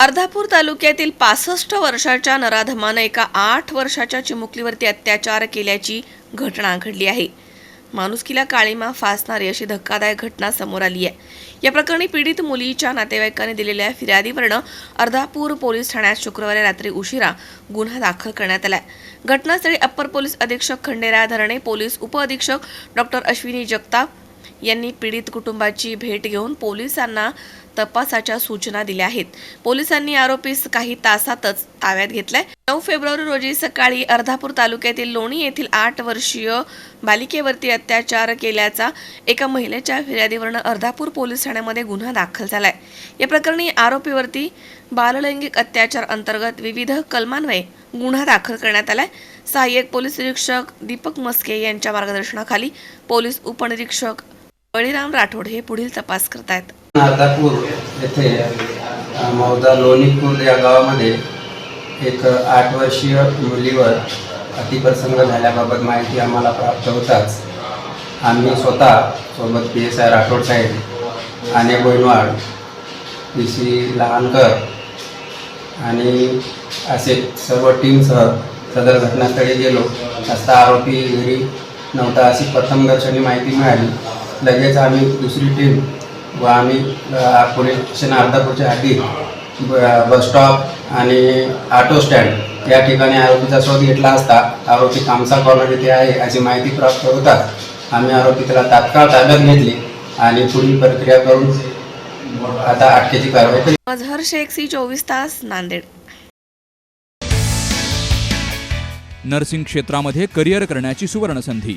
अर्धापूर तालुक्यातील पासष्ट वर्षाच्या नराधमानं एका आठ वर्षाच्या चिमुकलीवरती अत्याचार केल्याची घटना घडली आहे. माणुसकीला काळीमा फासणारी अशी धक्कादायक घटना समोर आली आहे. या प्रकरणी पीडित मुलीच्या नातेवाईकांनी दिलेल्या फिर्यादीवरनं अर्धापूर पोलीस ठाण्यात शुक्रवारी रात्री उशिरा गुन्हा दाखल करण्यात आला घटनास्थळी अप्पर पोलीस अधीक्षक खंडेराय धरणे पोलीस उपअधीक्षक डॉक्टर अश्विनी जगताप यांनी पीडित कुटुंबाची भेट घेऊन पोलिसांना तपासाच्या सूचना दिल्या आहेत. पोलिसांनी आरोपीस काही तासातच ताब्यात घेतलाय. नऊ फेब्रुवारी रोजी सकाळी अर्धापूर तालुक्यातील लोणी येथील आठ वर्षीय बालिकेवरती अत्याचार केल्याचा एका महिलेच्या फिर्यादीवरनं अर्धापूर पोलीस ठाण्यामध्ये गुन्हा दाखल झालाय. या प्रकरणी आरोपीवरती बाललैंगिक अत्याचार अंतर्गत विविध कलमान्वये गुन्हा दाखल करण्यात आलाय. सहाय्यक पोलीस निरीक्षक दीपक मस्के यांच्या मार्गदर्शनाखाली पोलीस उपनिरीक्षक बळीराम राठोड हे पुढील तपास करत आहेत अर्धापूर येथे मौदा लोणीपूर या गावामध्ये एक आठ वर्षीय मुलीवर अतिप्रसंग झाल्याबाबत माहिती आम्हाला प्राप्त होताच. आम्ही स्वतः सोबत पी एस आय राठोड साहेब आणि गोयनवाड पी सी लहानकर आणि असे सर्व टीमसह सदर घटनास्थळी गेलो. असता आरोपी घरी नव्हता अशी प्रथम दर्शनी माहिती मिळाली. लगेच आम्ही दुसरी टीम व आम्ही पोलीस स्टेशन अर्धापूरच्या ब- बस स्टॉप आणि ऑटो स्टँड या ठिकाणी आरोपीचा शोध घेतला असता आरोपी कामसा कॉर्नर येथे आहे अशी माहिती प्राप्त होताच आम्ही आरोपी त्याला तात्काळ ताब्यात घेतली आणि पुढील प्रक्रिया करून आता अटकेची कारवाई केली मझहर शेख सी चोवीस तास नांदेड. नर्सिंग क्षेत्रामध्ये करिअर करण्याची सुवर्णसंधी